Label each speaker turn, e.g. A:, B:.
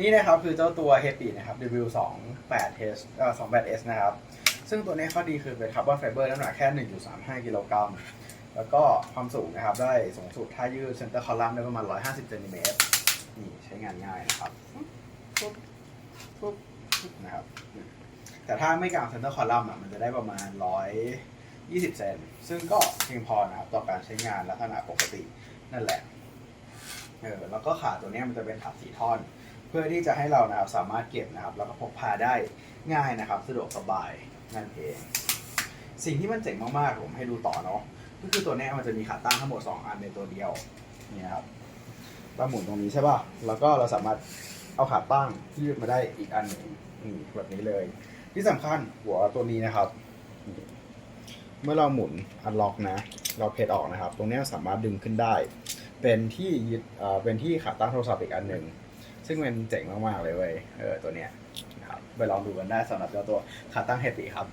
A: นี่นะครับคือเจ้าตัว h a p y นะครับ W28H เอ่อ 28S นะครับ ซึ่งตัวนี้ข้อดีคือเป็นคาร์บอนไฟเบอร์น้ำหนักแค่ 1.35 กิโลกรัม แล้วก็ความสูงนะครับ ได้สูงสุดถ้ายืดเซนเตอร์คอลัมน์ได้ประมาณ 150เซนติเมตรนี่ใช้งานง่ายนะครับปุ๊บปุ๊บปุ๊บนะครับ แต่ถ้าไม่กางเซนเตอร์คอลัมน์อะมันจะได้ประมาณ 120 เซน ซึ่งก็เพียงพอนะครับต่อการใช้งานลักษณะปกตินั่นแหละเออแล้วก็ขาตัวเนี้ยมันจะเป็นขาสีท่อน เพื่อที่จะให้เรานะครับสามารถเก็บนะครับ แล้วก็พกพาได้ง่ายนะครับ สะดวกสบายนั่นเอง สิ่งที่มันเจ๋งมากๆผมให้ดูต่อเนาะก็คือตัวนี้มันจะมีขาตั้งทั้งหมด 2 อันในตัวเดียวนี่ครับเราหมุนตรงนี้ใช่ป่ะแล้วก็เราสามารถเอาขาตั้งยืดมาได้อีกอันหนึ่งนี่แบบนี้เลย ที่สำคัญหัวตัวนี้นะครับ เมื่อเราหมุนอันล็อกนะ เราเพจออกนะครับ ตรงนี้สามารถดึงขึ้นได้ เป็นที่ยึดเป็นที่ขาตั้งโทรศัพท์อีกอันหนึ่ง ซึ่งมันเจ๋งมากๆเลยเว้ยเออตัวเนี้ยนะครับไปลองดูกันได้สำหรับเจ้าตัวขาตั้งเฮติครับ